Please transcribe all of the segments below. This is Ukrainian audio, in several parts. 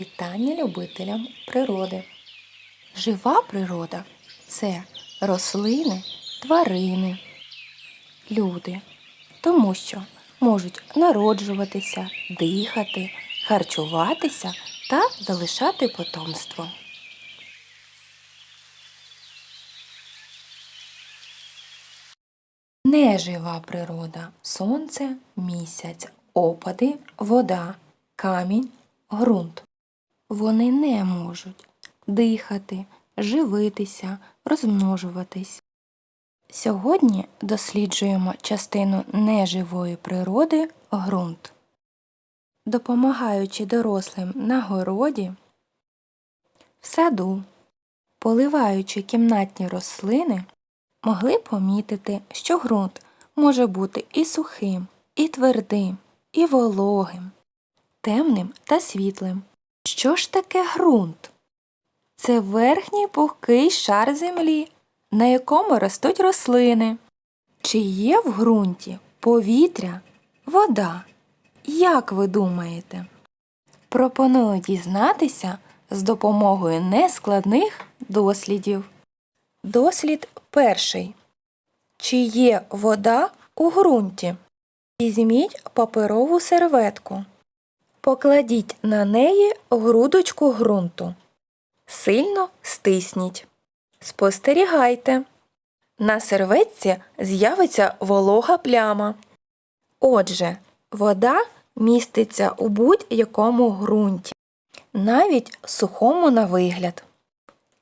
Вітання любителям природи. Жива природа це рослини, тварини, люди, тому що можуть народжуватися, дихати, харчуватися та залишати потомство. Нежива природа сонце, місяць, опади, вода, камінь, ґрунт. Вони не можуть дихати, живитися, розмножуватись. Сьогодні досліджуємо частину неживої природи ґрунт. Допомагаючи дорослим на городі, в саду, поливаючи кімнатні рослини, могли помітити, що ґрунт може бути і сухим, і твердим, і вологим, темним та світлим. Що ж таке ґрунт? Це верхній пухкий шар землі, на якому ростуть рослини. Чи є в ґрунті повітря, вода? Як ви думаєте? Пропоную дізнатися з допомогою нескладних дослідів. Дослід перший. Чи є вода у ґрунті? Візьміть паперову серветку. Покладіть на неї грудочку ґрунту. Сильно стисніть. Спостерігайте. На серветці з'явиться волога пляма. Отже, вода міститься у будь-якому ґрунті, навіть сухому на вигляд.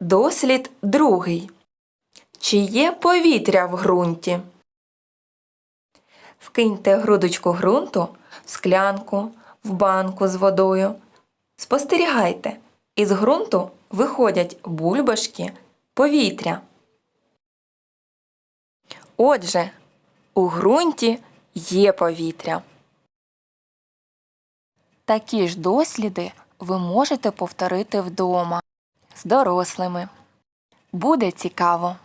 Дослід другий. Чи є повітря в ґрунті? Вкиньте грудочку ґрунту в склянку, в банку з водою. Спостерігайте, із ґрунту виходять бульбашки, повітря. Отже, у ґрунті є повітря. Такі ж досліди ви можете повторити вдома з дорослими. Буде цікаво.